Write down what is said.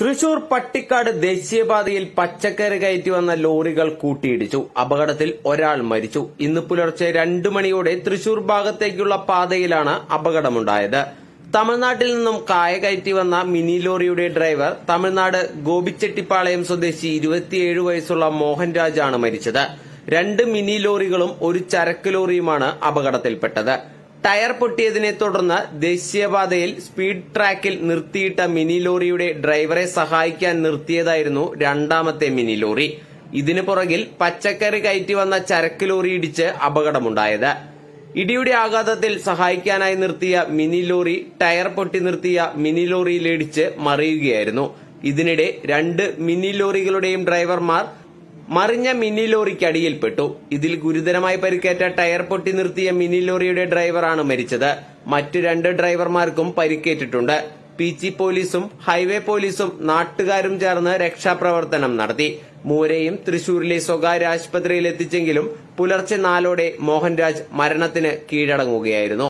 തൃശൂർ പട്ടിക്കാട് ദേശീയപാതയിൽ പച്ചക്കറി കയറ്റി വന്ന ലോറികൾ കൂട്ടിയിടിച്ചു. അപകടത്തിൽ ഒരാൾ മരിച്ചു. ഇന്ന് പുലർച്ചെ രണ്ടു മണിയോടെ തൃശൂർ ഭാഗത്തേക്കുള്ള പാതയിലാണ് അപകടമുണ്ടായത്. തമിഴ്നാട്ടിൽ നിന്നും കായ കയറ്റി വന്ന മിനി ലോറിയുടെ ഡ്രൈവർ തമിഴ്നാട് ഗോപിച്ചെട്ടിപ്പാളയം സ്വദേശി ഇരുപത്തിയേഴ് വയസ്സുള്ള മോഹൻരാജാണ് മരിച്ചത്. രണ്ട് മിനി ലോറികളും ഒരു ചരക്ക് ലോറിയുമാണ് അപകടത്തിൽപ്പെട്ടത്. ടയർ പൊട്ടിയതിനെ തുടർന്ന് ദേശീയപാതയിൽ സ്പീഡ് ട്രാക്കിൽ നിർത്തിയിട്ട മിനി ലോറിയുടെ ഡ്രൈവറെ സഹായിക്കാൻ നിർത്തിയതായിരുന്നു രണ്ടാമത്തെ മിനി ലോറി. ഇതിനു പുറകിൽ പച്ചക്കറി കയറ്റി വന്ന ചരക്ക് ലോറി ഇടിച്ച് അപകടമുണ്ടായത്. ഇടിയുടെ ആഘാതത്തിൽ സഹായിക്കാനായി നിർത്തിയ മിനി ലോറി ടയർ പൊട്ടി നിർത്തിയ മിനി ലോറിയിലിടിച്ച് മറിയുകയായിരുന്നു. ഇതിനിടെ രണ്ട് മിനി ലോറികളുടെയും ഡ്രൈവർമാർ മറിഞ്ഞ മിനി ലോറിക്ക് അടിയിൽപ്പെട്ടു ഇതിൽ ഗുരുതരമായി പരിക്കേറ്റ ടയർ പൊട്ടി നിർത്തിയ മിനി ലോറിയുടെ ഡ്രൈവറാണ് മരിച്ചത്. മറ്റു രണ്ട് ഡ്രൈവർമാർക്കും പരിക്കേറ്റിട്ടുണ്ട്. പീച്ചി പോലീസും ഹൈവേ പോലീസും നാട്ടുകാരും ചേർന്ന് രക്ഷാപ്രവർത്തനം നടത്തി. മൂരെയും തൃശൂരിലെ സ്വകാര്യ ആശുപത്രിയിൽ എത്തിച്ചെങ്കിലും പുലർച്ചെ നാലോടെ മോഹൻരാജ് മരണത്തിന് കീഴടങ്ങുകയായിരുന്നു.